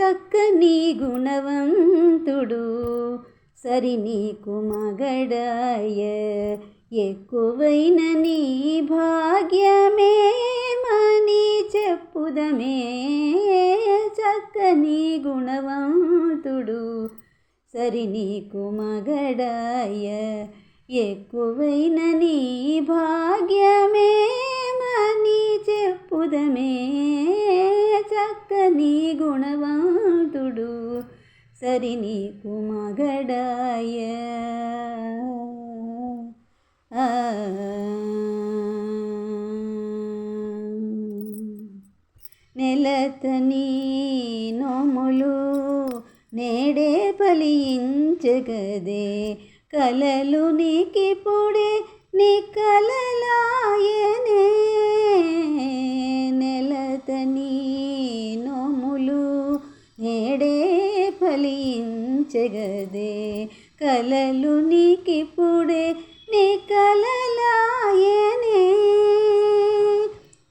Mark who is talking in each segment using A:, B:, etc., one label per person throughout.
A: చక్కని గుణవంతుడు సరి నీకు మగడాయ. ఎక్కువైన నీ భాగ్యమేమని చెప్పుదమే. చక్కని గుణవంతుడు సరి నీకు మగడాయ. ఎక్కువైన నీ భాగ్యమేమని చెప్పుదమే. నీ గుణవంతుడు సరి నీకు మగడాయ ఆ. నెలతని నోములు నేడే పలించగదే కలలు నీకిప్పుడే నీ కలలాయనే కలలు నీకిప్పుడే నీ కలలాయనే.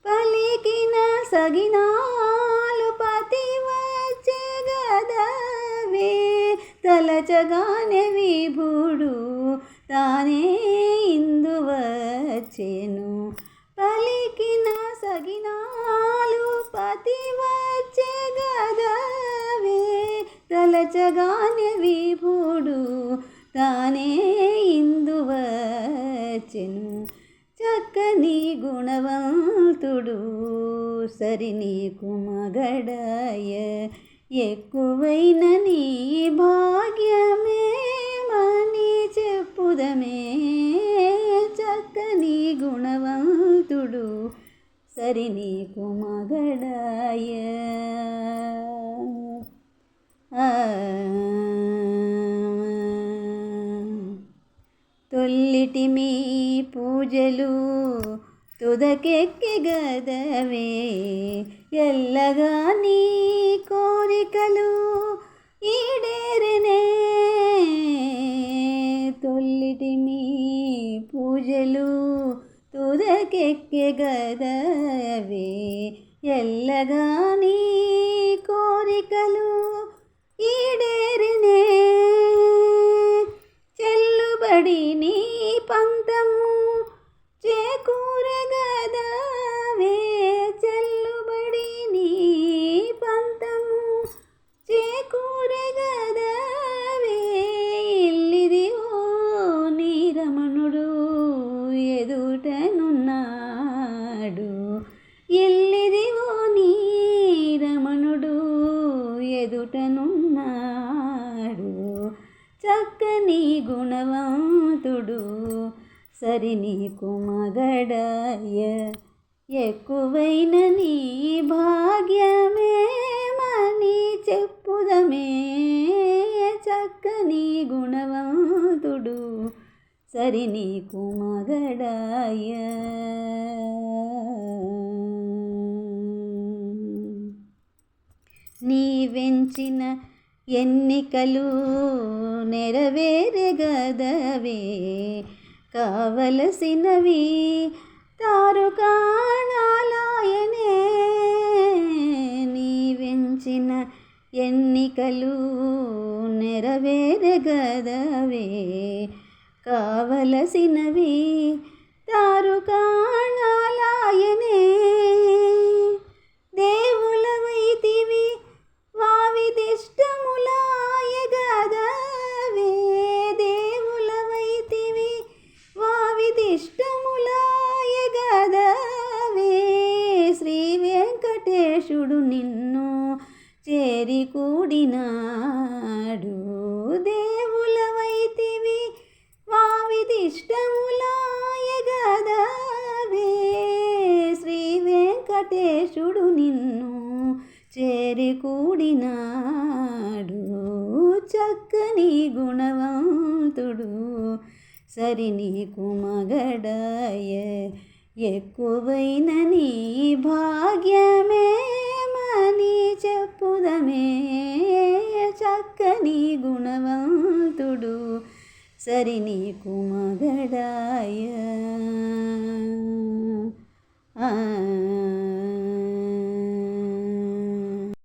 A: పలికిన సగినాలు పతి వచ్చగదవే తలచగానే విభుడు తానే ఇందు వచ్చెను పలికిన సగినా తలచగానే విభుడు తానే ఇందువచ్చెను చక్కని గుణవంతుడు సరి నీకు మగడాయ. ఎక్కువైన నీ భాగ్యమే మని చెప్పుదమే. చక్కని గుణవంతుడు సరి నీకు మగడాయ. తొల్లిటి మీ పూజలు తుదకెక్కి గదవే. ఎల్లగా నీ కోరికలు ఈడేరనే. తొల్లిటి మీ పూజలు తుదకెక్కి గదవే. ఎల్లగా నీ సరి నీకు మగడాయ ఎక్కువైన నీ భాగ్యమేమని చెప్పుదమే. చక్కని గుణవంతుడు సరి నీకు మగడాయ. నీ వెంచిన ఎన్నికలు నెరవేరగదవే కావలసినవి తారుకాణాలాయనే నీ వెంచిన ఎన్నికలు నెరవేరగదవే కావలసినవి తారుకా వెంకటేశుడు నిన్ను చేరి కూడినాడు. దేవులవైతివి వావిదిష్టములాయగదవే. శ్రీ వెంకటేశుడు నిన్ను చేరి కూడినాడు. చక్కని గుణవంతుడు. సరి నీకు మగడాయ. ఎక్కువైన నీ భాగ్య చక్కని గుణవంతుడు. సరి నీకు మగడాయ.